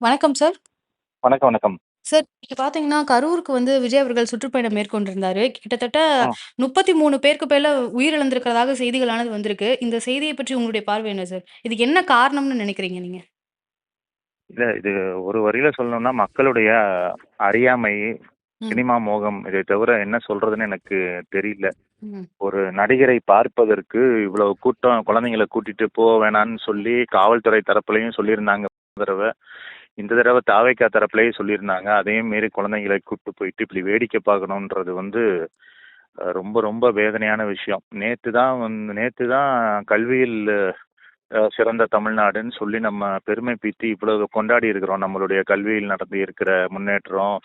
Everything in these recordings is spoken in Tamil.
வணக்கம் சார். வணக்கம், வணக்கம். சார் இப்ப பார்த்தீங்கன்னா, கரூருக்கு வந்து விஜய் அவர்கள் சுற்றுப்பயணம் மேற்கொண்டிருந்தாரு. கிட்டத்தட்ட ம். 33 பேருக்கு மேல உயிரிழந்திருக்கிறதாக செய்திகளானது வந்திருக்கு. இந்த செய்திய பற்றி உங்களுடைய பார்வை என்ன சார்? இதுக்கு என்ன காரணம்னு நினைக்கிறீங்க நீங்க? இல்ல இது ஒரு வரியில சொல்லணும்னா மக்களுடைய அறியாமை, ம். சினிமா மோகம் இதை தவிர என்ன சொல்றதுன்னு எனக்கு தெரியல. ம். ஒரு நடிகரை பார்ப்பதற்கு இவ்வளவு கூட்டம் குழந்தைங்கள கூட்டிட்டு போ வேணான்னு சொல்லி காவல்துறை தரப்புலயும் சொல்லியிருந்தாங்க தடவ. இந்த தடவ தாவேக்கா தரப்புலயும் சொல்லியிருந்தாங்க. அதையும் மீறி குழந்தைங்கள கூட்டு போயிட்டு இப்படி வேடிக்கை பார்க்கணுன்றது வந்து ரொம்ப ரொம்ப வேதனையான விஷயம். நேத்து தான் வந்து நேத்து தான் கல்வியில் சிறந்த தமிழ்நாடுன்னு சொல்லி நம்ம பெருமை பீத்தி இவ்வளவு கொண்டாடி இருக்கிறோம். நம்மளுடைய கல்வியில் நடந்து இருக்கிற முன்னேற்றம்.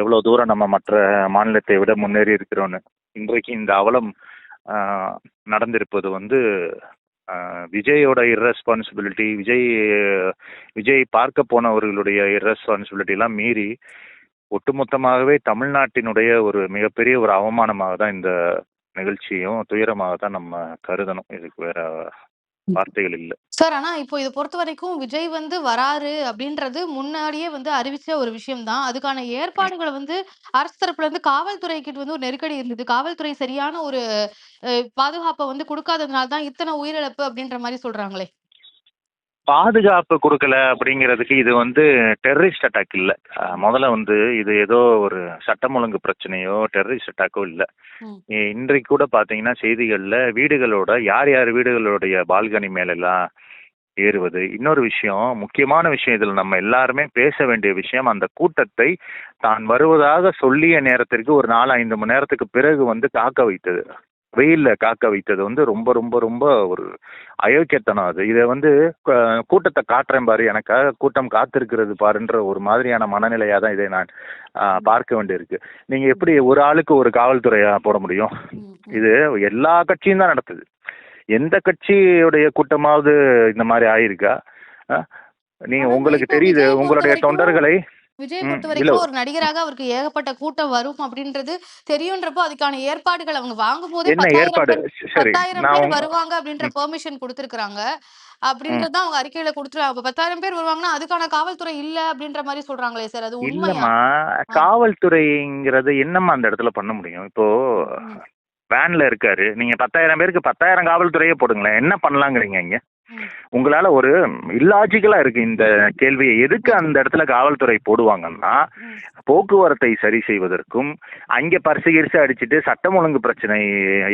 எவ்வளவு தூரம் நம்ம மற்ற மாநிலத்தை விட முன்னேறி இருக்கிறோம்னு. இன்றைக்கு இந்த அவலம் நடந்திருப்பது வந்து விஜயோட இர்ரெஸ்பான்சிபிலிட்டி, விஜய் விஜய் பார்க்க போனவர்களுடைய இர்ரெஸ்பான்சிபிலிட்டிலாம் மீறி, ஒட்டுமொத்தமாகவே தமிழ்நாட்டினுடைய ஒரு மிகப்பெரிய ஒரு அவமானமாக தான் இந்த நிகழ்ச்சியும், துயரமாக தான் நம்ம கருதணும். இதுக்கு வேற வார்த்தைகள் இல்ல. சார் ஆனா இப்போ இத பொறுத்தவரைக்கும் விஜய் வந்து வராரு அப்படின்றது முன்னாடியே வந்து அறிவிச்ச ஒரு விஷயம் தான். அதுக்கான ஏற்பாடுகள வந்து அரசு தரப்புல இருந்து காவல்துறை கிட்ட வந்து ஒரு நெருக்கடி இருந்தது. காவல்துறை சரியான ஒரு அ பாதுகாப்ப வந்து குடுக்காததுனால தான் இத்தன உயிரிழப்பு அப்படின்ற மாரி சொல்றாங்களே. பாதுகாப்பு குடுக்கல அப்படிங்கிறதுக்கு இது வந்து டெரரிஸ்ட் அட்டாக் இல்ல. மொதல்ல வந்து இது ஏதோ ஒரு சட்டம் ஒழுங்கு பிரச்சனையோ, டெரரிஸ்ட் அட்டாக்கோ இல்ல. இன்றைக்கு கூட பார்த்தீங்கன்னா செய்திகள்ல வீடுகளோட யார் யார் வீடுகளுடைய பால்கனி மேலலாம் ஏறுவது. இன்னொரு விஷயம், முக்கியமான விஷயம் இதுல நம்ம எல்லாருமே பேச வேண்டிய விஷயம், அந்த கூட்டத்தை தான் வருவதாக சொல்லிய நேரத்திற்கு ஒரு 4, 5 மணி நேரத்துக்கு பிறகு வந்து காக்க வைத்தது. வெயில்ல காக்க வைத்தது வந்து ரொம்ப ரொம்ப ரொம்ப ஒரு அயோக்கியத்தனம் அது. இத வந்து கூட்டத்த காட்டுறேன் பாரு, எனக்காக கூட்டம் காத்திருக்கிறது பாருன்ற ஒரு மாதிரியான மனநிலையா தான் இதை நான் பார்க்க வேண்டியிருக்கு. நீங்க எப்படி ஒரு ஆளுக்கு ஒரு காவல்துறையா போட முடியும்? இது எல்லா கட்சியும் தான் நடத்துது. எந்த கட்சியுடைய கூட்டமாவது இந்த மாரி ஆயிருக்கா? நீங்க உங்களுக்கு தெரியுது உங்களுடைய தொண்டர்களை விஜய ம். இல்ல பொறுத்தவரைக்கும் ஒரு நடிகராக அவருக்கு ஏகப்பட்ட கூட்டம் வரும் அப்படின்றது தெரியுன்றப்போ, அதுக்கான ஏற்பாடுகள் அவங்க என்ன 10,000 ஏற்பாடு? பேர் ச சரி. 10,000 நான் பேர் உங் வருவாங்க அப்படின்ற. பெர்மிஷன் குடுத்துருக்காங்க. அப்படின்றது தான் அவங்க அறிக்கையில. அப்ப 10,000 பேர் வருவாங்கன்னா, அதுக்கான காவல்துறை இல்ல அப்படின்ற மாரி சொல்றாங்களே சார். அது. ஆ. காவல்துறைங்கிறது என்னம்மா அந்த இடத்துல பண்ண முடியும்? இப்போ. வேன்ல இருக்காரு. நீங்க 10,000 பேருக்கு 10,000 காவல்துறையே போடுங்களேன். என்ன பண்ணலாங்கிறீங்க இங்க? உங்களால ஒரு இல்லாஜிக்கலா இருக்கு இந்த கேள்வி. எதுக்கு அந்த இடத்துல காவல்துறை போடுவாங்கன்னா. போக்குவரத்தை சரி செய்வதற்கும், அங்க பரிசு கிரிசு அடிச்சுட்டு சட்டம் ஒழுங்கு பிரச்சனை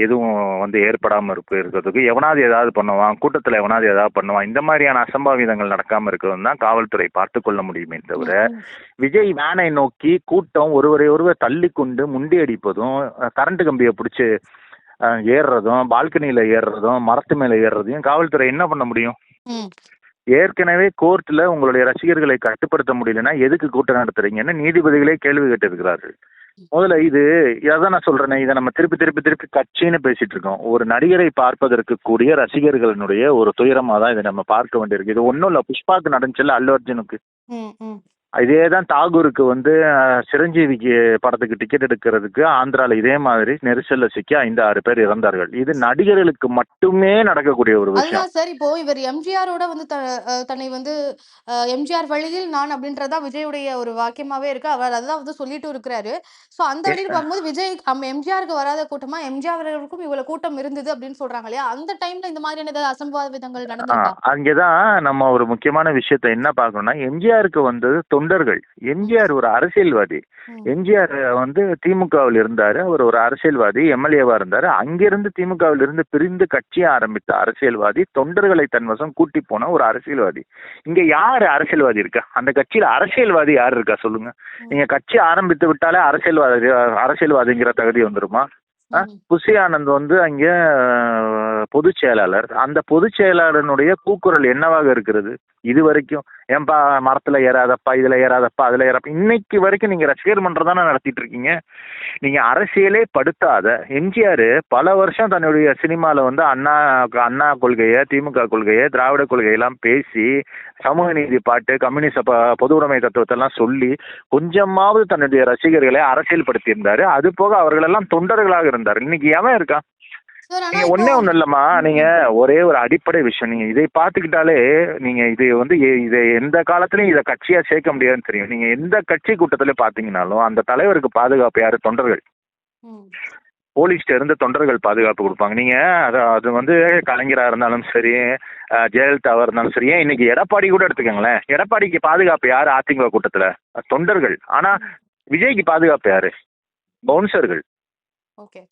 எதுவும் வந்து ஏற்படாம இருப்பு இருக்கிறதுக்கு எவனாவது ஏதாவது பண்ணுவான், கூட்டத்துல எவனாவது ஏதாவது பண்ணுவான். இந்த மாதிரியான அசம்பாவிதங்கள் நடக்காம இருக்கிறது தான் காவல்துறை பார்த்துக் கொள்ள முடியுமே தவிர. விஜய் வேனை நோக்கி கூட்டம் ஒருவரை ஒருவர் தள்ளிக்கொண்டு முண்டி அடிப்பதும், கரண்ட் கம்பிய புடிச்சு ஏறுறதும், பால்கனியில ஏறுறதும், மரத்து மேல ஏறுறதையும் காவல்துறை என்ன பண்ண முடியும்? ஏற்கனவே கோர்ட்ல உங்களுடைய ரசிகர்களை கட்டுப்படுத்த முடியலன்னா, எதுக்கு கூட்டம் நடத்துறீங்கன்னு நீதிபதிகளே கேள்வி கேட்டிருக்கிறார்கள். முதல்ல இது அதான் நான் சொல்றேனே, இத நம்ம திருப்பி திருப்பி திருப்பி கட்சின்னு பேசிட்டு இருக்கோம். ஒரு நடிகரை பார்ப்பதற்கு கூடிய ரசிகர்களினுடைய ஒரு துயரமா தான் இத நம்ம பார்க்க வேண்டியிருக்கு. இது ஒண்ணும் இல்ல. புஷ்பாக்கு நடந்துச்சுல்ல அல்லு அர்ஜுனுக்கு. இதே தான் தாகூருக்கு வந்து சிரஞ்சீவிக்கு படத்துக்கு டிக்கெட் எடுக்கிறதுக்கு ஆந்திரால இதே மாதிரி நெரிசல்ல சிக்கி 5, 6 பேர் இறந்தார்கள். இது நடிகர்களுக்கு மட்டுமே நடக்கக்கூடிய ஒரு விஷயம். சார். இப்போ இவர் எம்ஜிஆரோட வந்து தன்னை வந்து எம்ஜிஆர் வழியில் நான் அப்படின்றது விஜயுடைய ஒரு வாக்கியமாவே இருக்கு. அவர் அதுதான் வந்து சொல்லிட்டும் இருக்கிறாரு. ஸோ அந்த வழியில பார்க்கும்போது விஜய் எம்ஜிஆருக்கு வராத கூட்டமா, எம்ஜிஆர் அவர்களுக்கும் இவ்வளவு கூட்டம் இருந்தது அப்படின்னு சொல்றாங்க இல்லையா? அந்த டைம்ல இந்த மாதிரியான ஏதாவது அசம்பாவிதங்கள் ஆ நடந்திருக்கா? அங்கே தான் நம்ம ஒரு முக்கியமான விஷயத்த என்ன பார்க்கணும்னா, எம்ஜிஆருக்கு வந்தது தொண்டர்கள். எம்ஜிஆர் ஒரு அரசியல்வாதி. எம்ஜிஆர் வந்து திமுகவில் இருந்தாரு. அவர் ஒரு அரசியல்வாதி, எம்எல்ஏவா இருந்தாரு. அங்கிருந்து திமுகவில் இருந்து பிரிந்து கட்சி ஆரம்பித்த அரசியல்வாதி, தொண்டர்களை தன் வசம் கூட்டி போன ஒரு அரசியல்வாதி. இங்க யாரு அரசியல்வாதி இருக்கா? அந்த கட்சியில அரசியல்வாதி யார் இருக்கா சொல்லுங்க? நீங்க கட்சி ஆரம்பித்து விட்டாலே அரசியல்வாதி அரசியல்வாதிங்கிற தகுதி வந்துருமா? புஷி ஆனந்த் வந்து அங்க பொதுச் செயலாளர். அந்த பொதுச் செயலாளனுடைய கூக்குரல் என்னவாக இருக்கிறது? இதுவரைக்கும் ஏன்பா மரத்தில் ஏறாதப்பா, இதில் ஏறாதப்பா, அதில் ஏறப்பா இன்னைக்கு வரைக்கும் நீங்கள் ரசிகர் மன்றம் தானே நடத்திட்டு இருக்கீங்க. நீங்கள் அரசியலே படுத்தாத எம்ஜிஆர் பல வருஷம் தன்னுடைய சினிமாவில் வந்து அண்ணா அண்ணா கொள்கையை திமுக கொள்கையை திராவிட கொள்கையெல்லாம் பேசி, சமூக நீதி பாட்டு, கம்யூனிச பொது உடைமை தத்துவத்தெல்லாம் சொல்லி, கொஞ்சமாவது தன்னுடைய ரசிகர்களை அரசியல் படுத்தியிருந்தார் அது போக அவர்களெல்லாம் தொண்டர்களாக இருந்தார். இன்னைக்கு எவன் இருக்கான்? நீங்க இப்போ ஒண்ணே இல்லம்மா. நீங்க ஒரே ஒரு அடிப்படை விஷயம். நீங்க இதை பார்த்துக்கிட்டாலே நீங்க இது வந்து இதை எந்த காலத்துலயும் இதை கட்சியா சேர்க்க முடியாதுன்னு தெரியும். நீங்க எந்த கட்சி கூட்டத்துல பாத்தீங்கன்னாலும் அந்த தலைவருக்கு பாதுகாப்பு யாரு? தொண்டர்கள். ம், போலீஸ்ல இருந்து தொண்டர்கள் பாதுகாப்பு கொடுப்பாங்க. நீங்க அது அது வந்து கலைஞரா இருந்தாலும் சரி ஜெயலலிதாவா இருந்தாலும் சரி ஏன் இன்னைக்கு எடப்பாடி கூட எடுத்துக்கோங்களேன். எடப்பாடிக்கு பாதுகாப்பு யாரு? அதிமுக கூட்டத்துல? தொண்டர்கள். ஆனா விஜய்க்கு பாதுகாப்பு யாரு? பவுன்சர்கள்.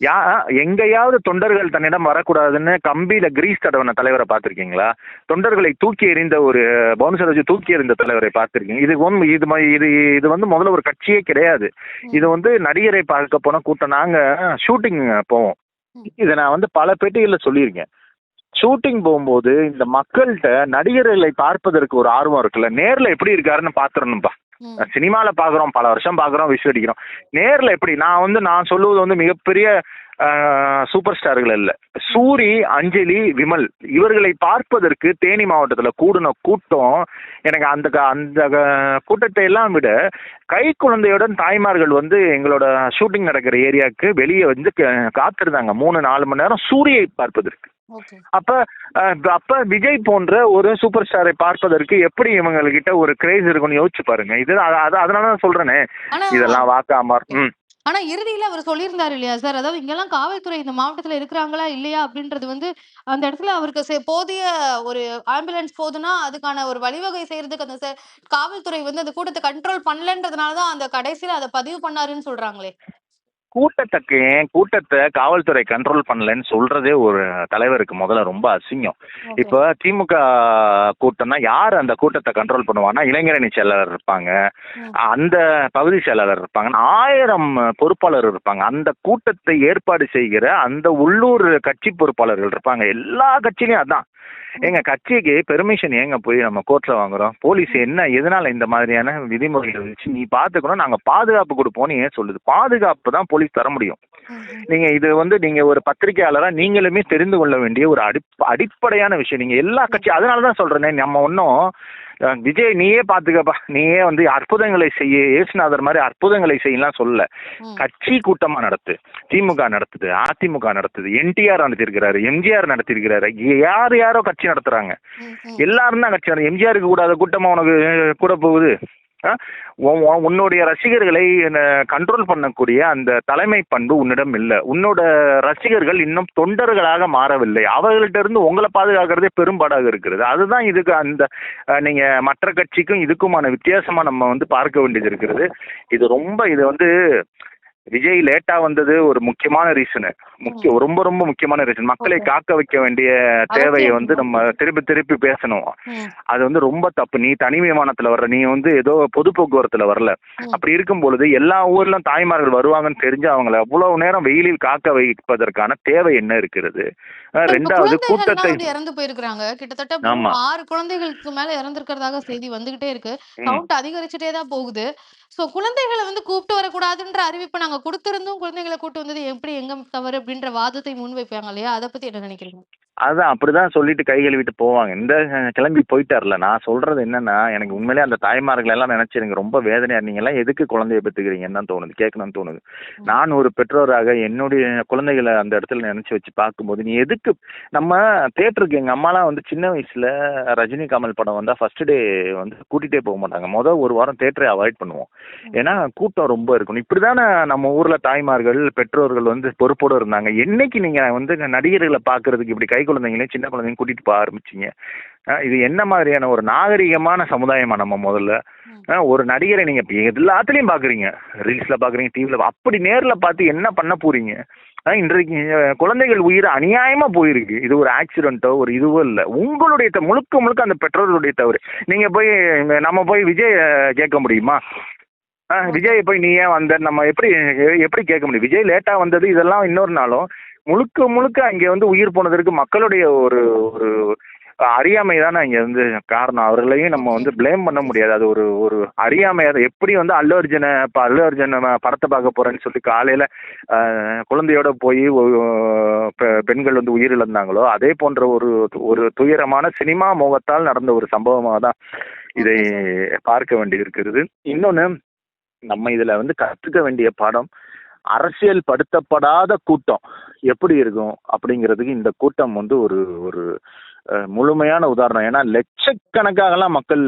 யா எங்கேயாவது தொண்டர்கள் தன்னிடம் வரக்கூடாதுன்னு கம்பியில கிரீஸ் தடவன தலைவரை பார்த்திருக்கீங்களா? தொண்டர்களை தூக்கி எறிந்த ஒரு பவுன்சர் வச்சு தூக்கி எறிந்த தலைவரை பார்த்திருக்கீங்க. இது ஒன்று இது இது இது வந்து முதல்ல ஒரு கட்சியே கிடையாது. இது வந்து நடிகரை பார்க்க போன கூட்டம். நாங்க ஷூட்டிங் போவோம். இதை நான் வந்து பல பேட்டிகளில் சொல்லியிருக்கேன். ஷூட்டிங் போகும்போது இந்த மக்கள்கிட்ட நடிகர்களை பார்ப்பதற்கு ஒரு ஆர்வம் இருக்குல்ல? நேர்ல எப்படி இருக்காருன்னு பாத்துறணும்பா ம், சினிமால பாக்குறோம் பல வருஷம் பாக்குறோம் விஷயம் அடிக்கிறோம். நேர்ல எப்படி நான் வந்து நான் சொல்லுவது வந்து மிகப்பெரிய சூப்பர் ஸ்டார்கள் இல்ல. சூரி அஞ்சலி விமல் இவர்களை பார்ப்பதற்கு தேனி மாவட்டத்துல கூடின கூட்டம் எனக்கு அந்த க- அந்த க- கூட்டத்தை எல்லாம் விட கை குழந்தையுடன் தாய்மார்கள் வந்து எங்களோட ஷூட்டிங் நடக்கிற ஏரியாவுக்கு வெளியே வந்து க- காத்திருந்தாங்க. மூணு நாலு மணி நேரம் சூரியை பார்ப்பதற்கு. அப்ப அப்ப விஜய் போன்ற ஒரு சூப்பர் ஸ்டாரை பார்ப்பதற்கு எப்படி இவங்ககிட்ட ஒரு கிரேஸ் இருக்குன்னு யோசிச்சு பாருங்க. இது அத- அத- அதனால தான் சொல்றேனே. ஆனா இதெல்லாம் வாக்காம ம். ஆனா இறுதியில அவர் சொல்லியிருந்தாரு இல்லையா சார்? அதாவது இங்கெல்லாம் காவல்துறை இந்த மாவட்டத்துல இருக்கிறாங்களா இல்லையா அப்படின்றது வந்து அந்த இடத்துல அவருக்கு போதிய ஒரு ஆம்புலன்ஸ் போகுதுன்னா அதுக்கான ஒரு வழிவகை செய்யறதுக்கு அந்த ச- காவல்துறை வந்து அந்த கூட்டத்தை கண்ட்ரோல் பண்ணலன்றதுனாலதான் அந்த கடைசியில அதை பதிவு பண்ணாருன்னு சொல்றாங்களே. கூட்டத்துக்கு ஏன் கூட்டத்தை காவல்துறை கண்ட்ரோல் பண்ணலன்னு சொல்றதே ஒரு தலைவருக்கு முதல்ல ரொம்ப அசிங்கம். இப்போ திமுக கூட்டம்னா யார் அந்த கூட்டத்தை கண்ட்ரோல் பண்ணுவான்னா இளைஞரணி செயலாளர் இருப்பாங்க. அந்த பகுதி செயலாளர் இருப்பாங்க. ஆயிரம் பொறுப்பாளர் இருப்பாங்க. அந்த கூட்டத்தை ஏற்பாடு செய்கிற அந்த உள்ளூர் கட்சி பொறுப்பாளர்கள் இருப்பாங்க. எல்லா கட்சியிலயும் அதான். எங்க கட்சிக்கு பெர்மிஷன் ஏங்க போய் நம்ம கோர்ட்ல வாங்குறோம்? போலீஸ் என்ன எதனால இந்த மாதிரியான விதிமுறைகள் வச்சு நீ பாத்துக்கணும் நாங்க பாதுகாப்பு கொடுப்போம்னு ஏன் சொல்லுது? பாதுகாப்பு தான் போலீஸ் தர முடியும். நீங்க இது வந்து நீங்க ஒரு பத்திரிகையாளரா நீங்களுமே தெரிந்து கொள்ள வேண்டிய ஒரு அடி அடிப்படையான விஷயம். நீங்க எல்லா கட்சி அதனால தான் சொல்றேனே நம்ம ஒன்றும் விஜய் நீயே பாத்துக்கப்பா. நீயே வந்து அற்புதங்களை செய்ய இயேசுநாதர் மாதிரி அற்புதங்களை செய்யலாம் சொல்லல. கட்சி கூட்டமா நடத்து. திமுக நடத்துது அதிமுக நடத்துது என்டிஆர் நடத்திருக்கிறாரு எம்ஜிஆர் நடத்திருக்கிறாரு யார் யாரோ கட்சி நடத்துறாங்க. எல்லாரும் தான் கட்சி எம்ஜிஆருக்கு கூடாத கூட்டமா உனக்கு கூட போகுது. உன்னுடைய ரசிகர்களை கண்ட்ரோல் பண்ணக்கூடிய அந்த தலைமை பண்பு உன்னிடம் இல்லை. உன்னோட ரசிகர்கள் இன்னும் தொண்டர்களாக மாறவில்லை. அவர்கள்ட்ட இருந்து உங்களை பாதுகாக்கிறதே பெரும்பாடாக இருக்கிறது. அதுதான் இதுக்கு அந்த நீங்கள் நீங்க மற்ற கட்சிக்கும் இதுக்குமான வித்தியாசமா நம்ம வந்து பார்க்க வேண்டியது இருக்கிறது. இது ரொம்ப இது வந்து விஜய் லேட்டா வந்தது ஒரு முக்கியமான ரீசனு முக்கிய ரொம்ப ரொம்ப முக்கியமான ரீசன் மக்களை. காக்க வைக்க வேண்டிய தேவையை. வந்து நம்ம திருப்பி திருப்பி பேசணும். அது வந்து ரொம்ப தப்பு. நீ தனி விமானத்துல வர்ற நீ வந்து ஏதோ பொது போக்குவரத்துல வரல. அப்படி இருக்கும் பொழுது எல்லா ஊர்லயும் தாய்மார்கள் வருவாங்கன்னு தெரிஞ்சு அவங்கள அவ்வளவு நேரம் வெயிலில் காக்க வைப்பதற்கான தேவை என்ன இருக்கிறது? ரெண்டாவது கூட்டத்தை இறந்து போயிருக்காங்க கிட்டத்தட்ட ஆறு குழந்தைகளுக்கு மேல இறந்திருக்கிறதாக செய்தி வந்துகிட்டே இருக்கு. கவுண்ட் அதிகரிச்சுட்டே தான் போகுது. சோ குழந்தைகளை வந்து கூப்பிட்டு வரக்கூடாதுன்ற அறிவிப்பு நாங்க கொடுத்திருந்தும் குழந்தைகளை கூட்டு வந்தது எப்படி எங்க தவறு அப்படின்ற வாதத்தை முன்வைப்பாங்க இல்லையா? அதை பத்தி என்ன நினைக்கிறீங்க? அதான் அப்படிதான் சொல்லிட்டு கை கழுவிட்டு போவாங்க. இந்த கிளம்பி போயிட்டார்ல. நான் சொல்றது என்னன்னா எனக்கு உண்மையிலே அந்த தாய்மார்கள் எல்லாம் நினைச்சு எனக்கு ரொம்ப வேதனையா நீங்க எல்லாம் எதுக்கு குழந்தைய பெத்துக்கிறீங்கன்னு தான் தோணுது. கேட்கணும்னு தோணுது. நான் ஒரு பெற்றோராக என்னுடைய குழந்தைகளை அந்த இடத்துல நினைச்சு வச்சு பார்க்கும்போது நீ எதுக்கு நம்ம தேட்டருக்கு எங்க அம்மாலாம் வந்து சின்ன வயசுல ரஜினி கமல் படம் வந்தா ஃபர்ஸ்ட் டே வந்து கூட்டிட்டே போக மாட்டாங்க. மொதல் ஒரு வாரம் தேட்டரை அவாய்ட் பண்ணுவோம். ஏன்னா கூட்டம் ரொம்ப இருக்கணும். இப்படிதானே நம்ம ஊர்ல தாய்மார்கள் பெற்றோர்கள் வந்து பொறுப்போடு இருந்தாங்க. என்னைக்கு நீங்க வந்து நடிகர்களை பாக்குறதுக்கு இப்படி கை குழந்தைங்களையும் சின்ன குழந்தைங்க கூட்டிட்டு போக ஆரம்பிச்சிங்க? இது என்ன மாதிரியான ஒரு நாகரிகமான சமுதாயமா நம்ம முதல்ல? ஒரு நடிகரை நீங்க எல்லாத்துலயும் பாக்குறீங்க. ரீல்ஸ்ல பாக்குறீங்க டிவில அப்படி நேர்ல பார்த்து என்ன பண்ண போறீங்க? இன்றைக்கு குழந்தைகள் உயிர் அநியாயமா போயிருக்கு. இது ஒரு ஆக்சிடென்ட்டோ ஒரு இதுவோ இல்ல. உங்களுடைய த- முழுக்க முழுக்க அந்த பெற்றோர்களுடைய தவறு. நீங்க போய் நம்ம போய் விஜய் கேட்க முடியுமா? ஆ விஜய் போய் நீ ஏன் வந்த நம்ம எப்படி எப்படி கேட்க முடியும்? விஜய் லேட்டாக வந்தது இதெல்லாம் இன்னொரு நாளும். முழுக்க முழுக்க அங்கே வந்து உயிர் போனதற்கு மக்களுடைய ஒரு ஒரு அறியாமை தானே இங்கே வந்து காரணம். அவர்களையும் நம்ம வந்து ப்ளேம் பண்ண முடியாது. அது ஒரு ஒரு அறியாமை. அது எப்படி வந்து அல்லு அர்ஜுனை இப்போ அல்லு அர்ஜுன் படத்தை பார்க்க போகிறேன்னு சொல்லி காலையில் குழந்தையோட போய் பெண்கள் வந்து உயிரிழந்தாங்களோ அதே போன்ற ஒரு ஒரு துயரமான சினிமா மோகத்தால் நடந்த ஒரு சம்பவமாக தான் இதை பார்க்க வேண்டியிருக்கிறது. இன்னொன்று நம்ம இதுல வந்து கற்றுக்க வேண்டிய பாடம் அரசியல் படுத்தப்படாத கூட்டம். எப்படி இருக்கும்? அப்படிங்கிறதுக்கு இந்த கூட்டம் வந்து ஒரு ஒரு முழுமையான உதாரணம். ஏன்னா லட்சக்கணக்காகலாம் மக்கள்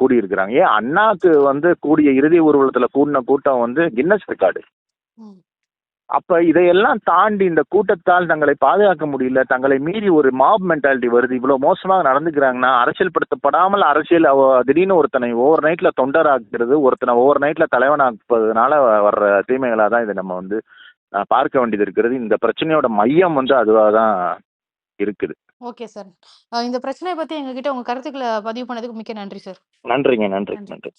கூடியிருக்கிறாங்க. ஏன் அண்ணாக்கு வந்து கூடிய இறுதி ஊர்வலத்துல கூடின கூட்டம் வந்து கின்னஸ் ரெக்கார்டு. அப்ப இதையெல்லாம் தாண்டி இந்த கூட்டத்தால் தங்களை பாதுகாக்க முடியல தங்களை மீறி ஒரு மாப் மென்டாலிட்டி வருது இவ்வளவு மோசமாக நடந்துக்கிறாங்கன்னா அரசியல் அவ- திடீர்னு ஒருத்தனை ஓவர் நைட்ல தொண்டராக்குறது ஒருத்தனை ஓவர் நைட்ல தலைவனாக்குவதனால வர்ற தீமைகளா தான் இதை நம்ம வந்து பார்க்க வேண்டியது இருக்கிறது. இந்த பிரச்சனையோட மையம் வந்து அதுவாக தான் இருக்குது. Okay sir. இந்த பிரச்சனையை பத்தி எங்ககிட்ட உங்க கருத்துக்களை பதிவு பண்ணதுக்கு மிக்க நன்றி சார். நன்றிங்க நன்றி நன்றி. நன்றி.